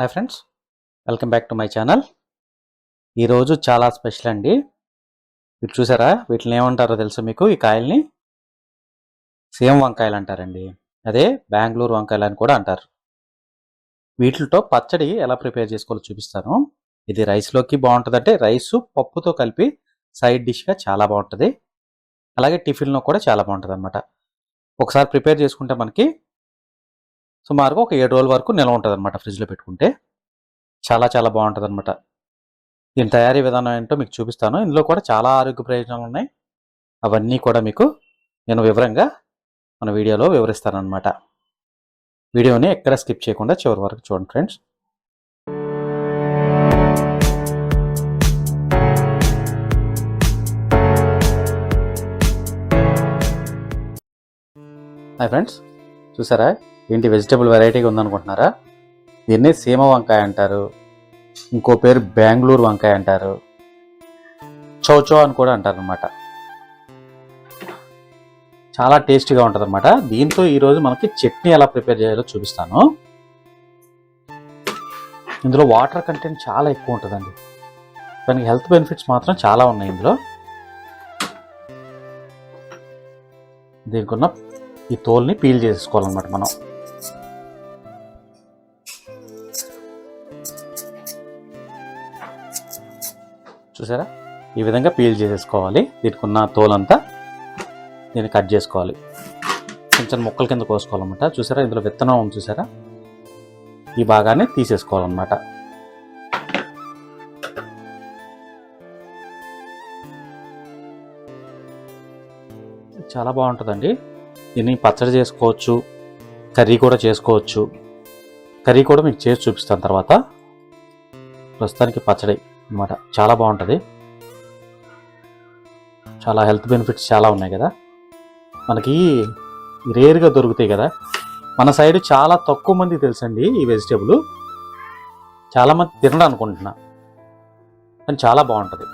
Hi friends welcome back to my channel. ఈరోజు చాలా special అండి. మీరు చూసారా వీటిని ఏమంటారో తెలుసు మీకు? ఈ కాయల్ని సేమ్ వంకాయలు అంటారండి. అదే బెంగళూరు వంకాయలు అని కూడా అంటారు. వీటితో పచ్చడి ఎలా ప్రిపేర్ చేసుకోవాలో చూపిస్తాను. ఇది రైస్లోకి బాగుంటుంది అంటే రైస్ పప్పుతో కలిపి సైడ్ డిష్గా చాలా బాగుంటుంది. అలాగే టిఫిన్లో కూడా చాలా బాగుంటుంది అనమాట ఒకసారి ప్రిపేర్ చేసుకుంటే మనకి సుమారుగా ఒక ఏడు రోజుల వరకు నిల్వ ఉంటుంది అనమాట ఫ్రిడ్జ్లో పెట్టుకుంటే. చాలా చాలా బాగుంటుంది అనమాట దీని తయారీ విధానం ఏంటో మీకు చూపిస్తాను. ఇందులో కూడా చాలా ఆరోగ్య ప్రయోజనాలు ఉన్నాయి. అవన్నీ కూడా మీకు నేను వివరంగా మన వీడియోలో వివరిస్తానమాట వీడియోని ఎక్కడ స్కిప్ చేయకుండా చివరి వరకు చూడండి ఫ్రెండ్స్. Hi friends. చూసారా? ఏంటి వెజిటబుల్ వెరైటీగా ఉందనుకుంటున్నారా? దీన్ని సీమ వంకాయ అంటారు. ఇంకో పేరు బెంగళూరు వంకాయ అంటారు. చౌచో అని కూడా అంటారు అనమాట చాలా టేస్టీగా ఉంటుంది అనమాట దీంతో ఈరోజు మనకి చట్నీ ఎలా ప్రిపేర్ చేయాలో చూపిస్తాను. ఇందులో వాటర్ కంటెంట్ చాలా ఎక్కువ ఉంటుందండి. దానికి హెల్త్ బెనిఫిట్స్ మాత్రం చాలా ఉన్నాయి ఇందులో. దీనికి ఉన్న ఈ తోల్ని పీల్ చేసుకోవాలన్నమాట మనం. చూసారా? ఈ విధంగా పీల్ చేసేసుకోవాలి. దీనికి ఉన్న తోలంతా దీన్ని కట్ చేసుకోవాలి. చిన్న చిన్న ముక్కల కింద కోసుకోవాలన్నమాట. చూసారా? ఇందులో విత్తనం ఉంది చూసారా? ఈ భాగాన్ని తీసేసుకోవాలన్నమాట. చాలా బాగుంటుందండి. దీన్ని పచ్చడి చేసుకోవచ్చు కర్రీ కూడా చేసుకోవచ్చు. కర్రీ కూడా మీకు చేసి చూపిస్తాను తర్వాత. ప్రస్తుతానికి పచ్చడి. అన్నమాట. చాలా బాగుంటుంది. చాలా హెల్త్ బెనిఫిట్స్ చాలా ఉన్నాయి కదా. మనకి రేర్గా దొరుకుతాయి కదా. మన సైడ్ చాలా తక్కువ మంది తెలుసండి ఈ వెజిటేబుల్. చాలామంది తినడం అనుకుంటున్నా. కానీ చాలా బాగుంటుంది.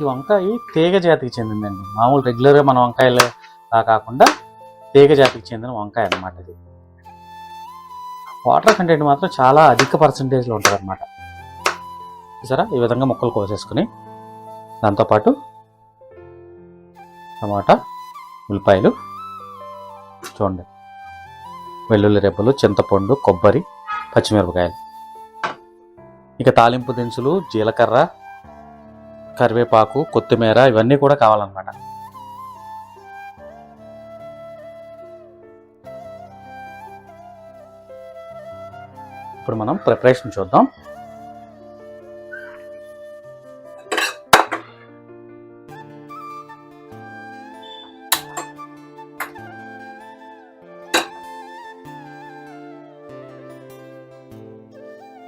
ఈ వంకాయ తీగ జాతికి చెందిందండి. మామూలు రెగ్యులర్గా మన వంకాయలు కాకుండా తీగ జాతికి చెందిన వంకాయ అన్నమాట ఇది. వాటర్ కంటెంట్ మాత్రం చాలా అధిక పర్సంటేజ్లో ఉంటుంది అనమాట సరే ఈ విధంగా ముక్కలు కోసేసుకుని దాంతోపాటు టమాటా ఉల్లిపాయలు చూడండి. వెల్లుల్లి రెబ్బలు చింతపండు కొబ్బరి పచ్చిమిరపకాయలు. ఇక తాలింపు దినుసులు జీలకర్ర కరివేపాకు కొత్తిమీర ఇవన్నీ కూడా కావాలన్నమాట. ఇప్పుడు మనం ప్రిపరేషన్ చూద్దాం.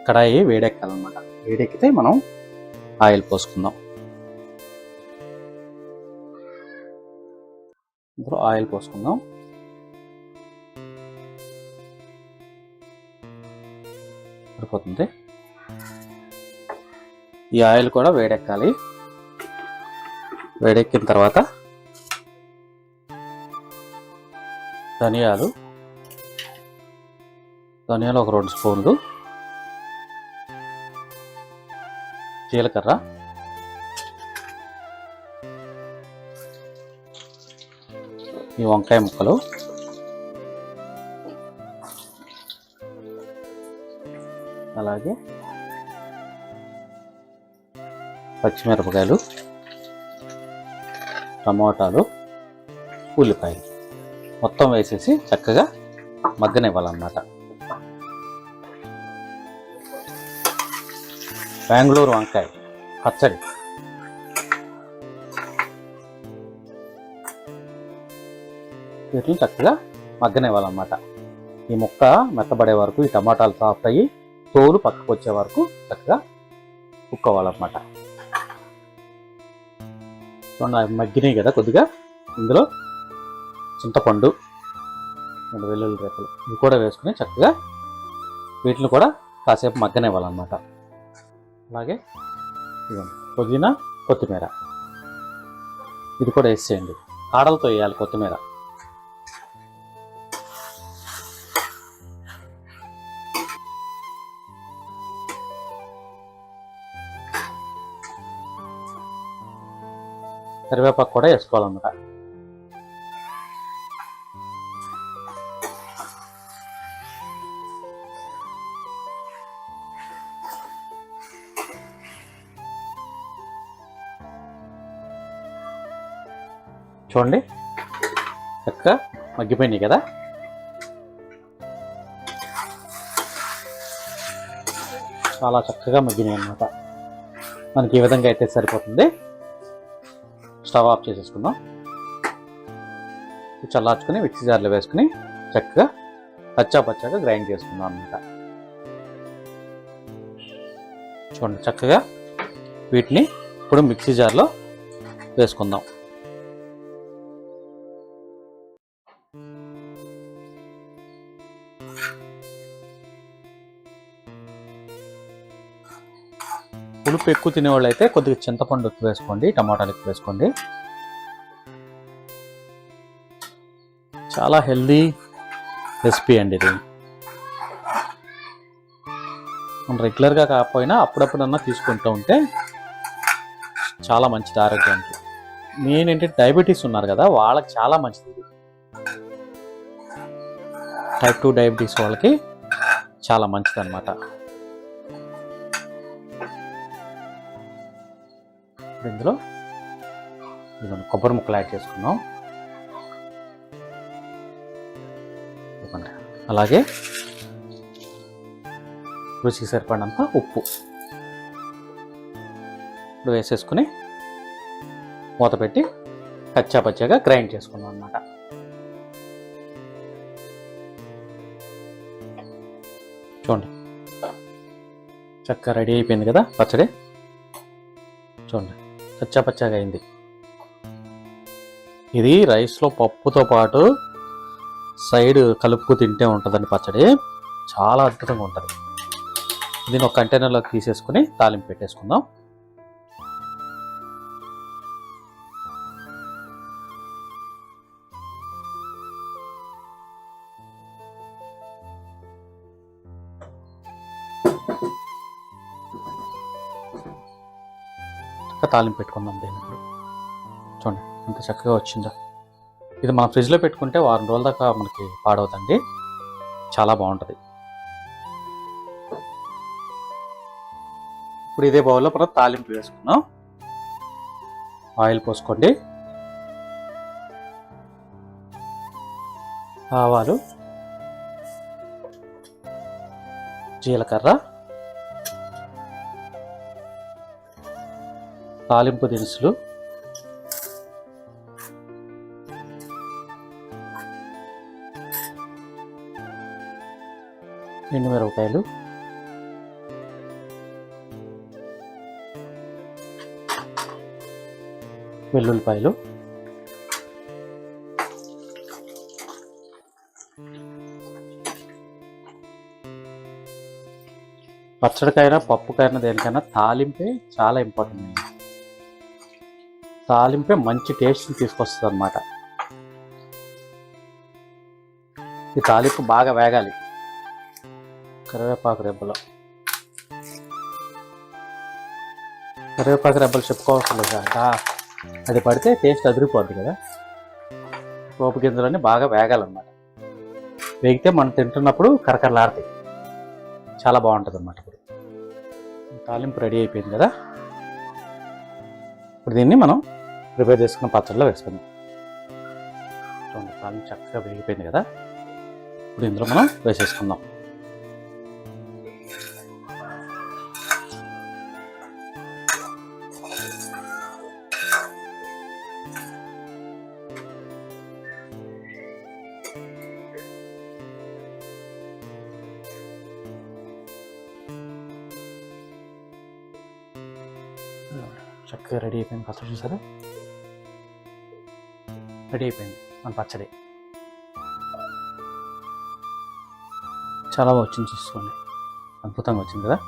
కడాయి వేడెక్కాలన్నమాట. వేడెక్కితే మనం ఆయిల్ పోసుకుందాం. ఇప్పుడు ఆయిల్ పోసుకుందాం. సరిపోతుంది. ఈ ఆయిల్ కూడా వేడెక్కాలి. వేడెక్కిన తర్వాత ధనియాలు. ధనియాలు ఒక రెండు స్పూన్లు. జీలకర్ర. ఈ వంకాయ ముక్కలు. అలాగే పచ్చిమిరపకాయలు టమాటాలు ఉల్లిపాయలు. మొత్తం వేసేసి చక్కగా మగ్గనివ్వాలన్నమాట. బెంగళూరు వంకాయ పచ్చడి. వీటిని చక్కగా మగ్గనివ్వాలన్నమాట. ఈ ముక్క మెత్తబడే వరకు ఈ టమాటాలు సాఫ్ట్ అయ్యి తోలు పక్కకు వచ్చే వరకు చక్కగా కుక్ చూడండి మగ్గినాయి కదా కొద్దిగా. ఇందులో చింతపండు రెండు వెల్లుల్లి రేపలు ఇవి కూడా వేసుకుని చక్కగా వీటిని కూడా కాసేపు మగ్గనివ్వాలన్నమాట. అలాగే ఇవ్వండి పుదీనా కొత్తిమీర. ఇది కూడా వేసేయండి. కాడలతో వేయాలి కొత్తిమీర. కరివేపాకు కూడా వేసుకోవాలన్నమాట. చూడండి చక్కగా మగ్గిపోయినాయి కదా. చాలా చక్కగా మగ్గినాయి అన్నమాట మనకి ఈ విధంగా అయితే సరిపోతుంది. స్టవ్ ఆఫ్ చేసేసుకుందాం. చల్లార్చుకుని మిక్సీ జార్లో వేసుకుని చక్కగా పచ్చా పచ్చాగా గ్రైండ్ చేసుకుందాం అన్నమాట. చూడండి చక్కగా వీటిని ఇప్పుడు మిక్సీ జార్లో వేసుకుందాం. పులుపు ఎక్కువ తినేవాళ్ళు అయితే కొద్దిగా చింతపండు ఎక్కువ వేసుకోండి టమాటాలు ఎక్కువ వేసుకోండి. చాలా హెల్దీ రెసిపీ అండి ఇది. మనం రెగ్యులర్గా కాకపోయినా అప్పుడప్పుడన్నా తీసుకుంటూ ఉంటే చాలా మంచిది ఆరోగ్యానికి. మెయిన్ ఏంటంటే డయాబెటీస్ ఉన్నారు కదా వాళ్ళకి చాలా మంచిది ఇది. టైప్ టూ డయాబెటీస్ వాళ్ళకి చాలా మంచిది అనమాట ఇప్పుడు ఇందులో ఇదిగోండి కొబ్బరి ముక్కలు యాడ్ చేసుకున్నాం ఇదిగోండి. అలాగే రుచికి సరిపడినంత ఉప్పు ఇప్పుడు వేసేసుకుని మూత పెట్టి కచ్చా పచ్చాగా గ్రైండ్ చేసుకున్నాం అనమాట చూడండి. చక్కగా రెడీ అయిపోయింది కదా పచ్చడి? చూడండి. పచ్చా అయింది. ఇది రైస్లో పప్పుతో పాటు సైడ్ కలుపుకు తింటే ఉంటుందండి పచ్చడి. చాలా అద్భుతంగా ఉంటుంది. దీన్ని ఒక కంటైనర్లోకి తీసేసుకుని తాలింపు పెట్టేసుకుందాం. చక్క తాలింపు పెట్టుకుందాం దీన్ని ఇప్పుడు చూడండి ఎంత చక్కగా వచ్చిందో. ఇది మన ఫ్రిడ్జ్లో పెట్టుకుంటే వారం రోజుల దాకా మనకి పాడవుతుంది. చాలా బాగుంటుంది. ఇప్పుడు ఇదే బౌల్లో మనం తాలింపు వేసుకున్నాం ఆయిల్ పోసుకోండి. ఆవాలు. జీలకర్ర. తాలింపు దినుసులు. ఎండుమిరపకాయలు వెల్లుల్లిపాయలు. పచ్చడికైనా పప్పుకైనా దేనికైనా తాలింపే చాలా ఇంపార్టెంట్. అండి తాలింపే మంచి టేస్ట్ని తీసుకొస్తుంది అనమాట ఈ తాలింపు బాగా వేగాలి. కరివేపాకు రెబ్బలు. కరివేపాకు రెబ్బలు చెప్పుకోవాల్సిన లేదు కదా. అది పడితే టేస్ట్ అదిరిపోద్ది కదా. పోపు గింజలన్నీ బాగా వేగాలన్నమాట. వేగితే మనం తింటున్నప్పుడు కరకరలాడతాయి. చాలా బాగుంటుంది అన్నమాట ఇప్పుడు. తాలింపు రెడీ అయిపోయింది కదా. ఇప్పుడు దీన్ని మనం ప్రిపేర్ చేసుకున్న పచ్చడిలో వేసుకుందాం. చూడండి తాలింపు చక్కగా వేగిపోయింది కదా? ఇప్పుడు ఇందులో మనం వేసేసుకుందాం. చక్కగా రెడీ అయిపోయింది పచ్చడి చూసారా? రెడీ అయిపోయింది. మన పచ్చడి. చాలా బాగా వచ్చింది చూసుకోండి. అద్భుతంగా వచ్చింది కదా?